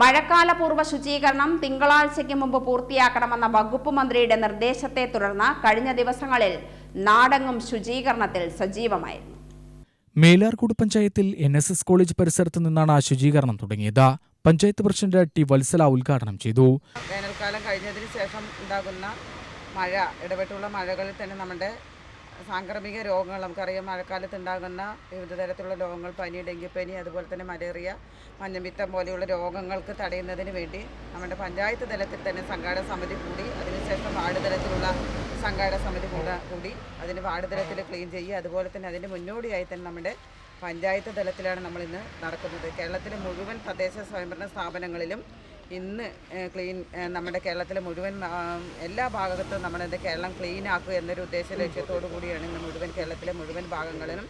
മഴക്കാലപൂർവ ശുചീകരണം തിങ്കളാഴ്ചയ്ക്ക് മുമ്പ് പൂർത്തിയാക്കണമെന്ന വകുപ്പ് മന്ത്രിയുടെ നിർദ്ദേശത്തെ തുടർന്ന് കഴിഞ്ഞ ദിവസങ്ങളിൽ നാടെങ്ങും ശുചീകരണത്തിൽ സജീവമായിരുന്നു. മേലാർകൂട് പഞ്ചായത്തിൽ എൻ എസ് എസ് കോളേജ് പരിസരത്ത് നിന്നാണ് ശുചീകരണം തുടങ്ങിയത്. പഞ്ചായത്ത് പ്രസിഡന്റ് ടി വത്സല ഉദ്ഘാടനം ചെയ്തു. വേനൽക്കാലം കഴിഞ്ഞതിന് ശേഷം ഉണ്ടാകുന്ന മഴ ഇടപെട്ടുള്ള മഴകളിൽ തന്നെ നമ്മുടെ സാംക്രമിക രോഗങ്ങൾ നമുക്കറിയാം മഴക്കാലത്ത് ഉണ്ടാകുന്ന വിവിധ തരത്തിലുള്ള രോഗങ്ങൾ പനി ഡെങ്കിപ്പനി അതുപോലെ തന്നെ മലേറിയ മഞ്ഞപ്പിത്തം പോലെയുള്ള രോഗങ്ങൾക്ക് തടയുന്നതിന് വേണ്ടി നമ്മുടെ പഞ്ചായത്ത് തലത്തിൽ തന്നെ സംഘാടക സമിതി കൂടി അതിനുശേഷം വാർഡ് തലത്തിലുള്ള സംഘാടക സമിതി കൂടാ കൂടി അതിന് വാർഡ് തലത്തിൽ ക്ലീൻ ചെയ്യുക. അതുപോലെ തന്നെ അതിന് മുന്നോടിയായി തന്നെ നമ്മുടെ പഞ്ചായത്ത് തലത്തിലാണ് നമ്മളിന്ന് നടക്കുന്നത്. കേരളത്തിലെ മുഴുവൻ തദ്ദേശ സ്വയംഭരണ സ്ഥാപനങ്ങളിലും ഇന്ന് ക്ലീൻ നമ്മുടെ കേരളത്തിലെ മുഴുവൻ എല്ലാ ഭാഗത്തും നമ്മളത് കേരളം ക്ലീൻ ആക്കുക എന്നൊരു ഉദ്ദേശ ലക്ഷ്യത്തോടു കൂടിയാണ് ഇന്ന് മുഴുവൻ കേരളത്തിലെ മുഴുവൻ ഭാഗങ്ങളിലും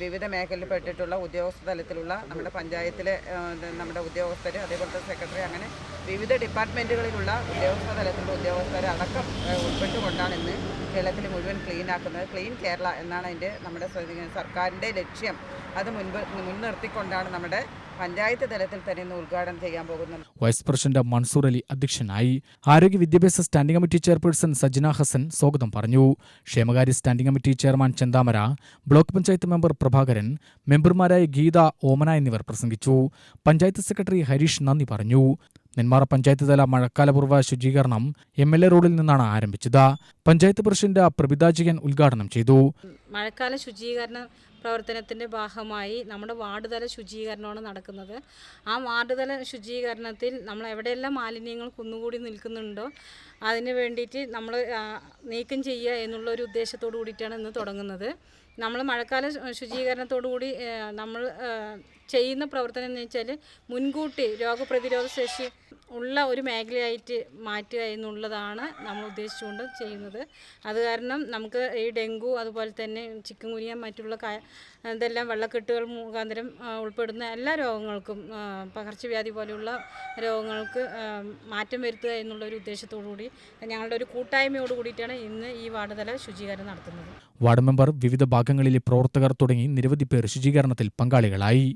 വിവിധ മേഖലയിൽപ്പെട്ടിട്ടുള്ള ഉദ്യോഗസ്ഥ തലത്തിലുള്ള നമ്മുടെ പഞ്ചായത്തിലെ നമ്മുടെ ഉദ്യോഗസ്ഥർ അതേപോലത്തെ സെക്രട്ടറി അങ്ങനെ വിവിധ ഡിപ്പാർട്ട്മെന്റുകളിലുള്ള ഉദ്യോഗസ്ഥ തലത്തിലുള്ള ഉദ്യോഗസ്ഥരെ അടക്കം ഏഹ്, ഉൾപ്പെട്ടുകൊണ്ടാണ് ഇന്ന് കേരളത്തിൽ മുഴുവൻ ക്ലീൻ ആക്കുന്നത്. ക്ലീൻ കേരള എന്നാണ് അതിന്റെ നമ്മുടെ സർക്കാരിന്റെ ലക്ഷ്യം. അത് മുൻപ് മുൻനിർത്തിക്കൊണ്ടാണ് നമ്മുടെ പഞ്ചായത്ത് തലത്തിൽ തന്നെ ഇന്ന് ഉദ്ഘാടനം ചെയ്യാൻ പോകുന്നുണ്ട്. വൈസ് പ്രസിഡന്റ് മൻസൂർ അലി അധ്യക്ഷനായി ആരോഗ്യ വിദ്യാഭ്യാസ standing committee chairperson Sajna Hasan സ്വാഗതം പറഞ്ഞു. ക്ഷേമകാര്യ standing committee chairman Chenthamara block panchayat member Prabhakaran മെമ്പർമാരായ ഗീത ഓമന എന്നിവർ പ്രസംഗിച്ചു. പഞ്ചായത്ത് സെക്രട്ടറി ഹരീഷ് നന്ദി പറഞ്ഞു. നെന്മാറ പഞ്ചായത്ത് തല മഴക്കാലപൂർവ ശുചീകരണം എം എൽ എ റോഡിൽ നിന്നാണ് ആരംഭിച്ചത്. പഞ്ചായത്ത് പ്രസിഡന്റ് പ്രഭിതാജികൻ ഉദ്ഘാടനം ചെയ്തു. മഴക്കാല ശുചീകരണ പ്രവർത്തനത്തിന്റെ ഭാഗമായി നമ്മുടെ വാർഡ് തല ശുചീകരണമാണ് നടക്കുന്നത്. ആ വാർഡ് തല ശുചീകരണത്തിൽ നമ്മൾ എവിടെയെല്ലാം മാലിന്യങ്ങൾ കുന്നുകൂടി നിൽക്കുന്നുണ്ടോ അതിന് വേണ്ടിയിട്ട് നമ്മൾ നീക്കം ചെയ്യുക എന്നുള്ള ഒരു ഉദ്ദേശത്തോടു കൂടിയിട്ടാണ് ഇന്ന് തുടങ്ങുന്നത്. നമ്മൾ മഴക്കാല ശു- ശുചീകരണത്തോടു കൂടി നമ്മൾ ചെയ്യുന്ന പ്രവർത്തനം എന്ന് വെച്ചാൽ മുൻകൂട്ടി രോഗപ്രതിരോധ ശേഷി ഉള്ള ഒരു മേഖലയായിട്ട് മാറ്റുക എന്നുള്ളതാണ് നമ്മൾ ഉദ്ദേശിച്ചുകൊണ്ട് ചെയ്യുന്നത്. അത് കാരണം നമുക്ക് ഈ ഡെങ്കു അതുപോലെ തന്നെ ചിക്കൻ മറ്റുള്ള ഇതെല്ലാം വെള്ളക്കെട്ടുകൾ മുഖാന്തരം ഉൾപ്പെടുന്ന എല്ലാ രോഗങ്ങൾക്കും പകർച്ചവ്യാധി പോലെയുള്ള രോഗങ്ങൾക്ക് മാറ്റം വരുത്തുക എന്നുള്ള ഒരു ഉദ്ദേശത്തോടു കൂടി ഞങ്ങളുടെ ഒരു കൂട്ടായ്മയോട് കൂടിയിട്ടാണ് ഇന്ന് ഈ വാർഡുതല ശുചീകരണം നടത്തുന്നത്. വാർഡ് മെമ്പർ വിവിധ ഭാഗങ്ങളിലെ പ്രവർത്തകർ തുടങ്ങി നിരവധി പേർ ശുചീകരണത്തിൽ പങ്കാളികളായി.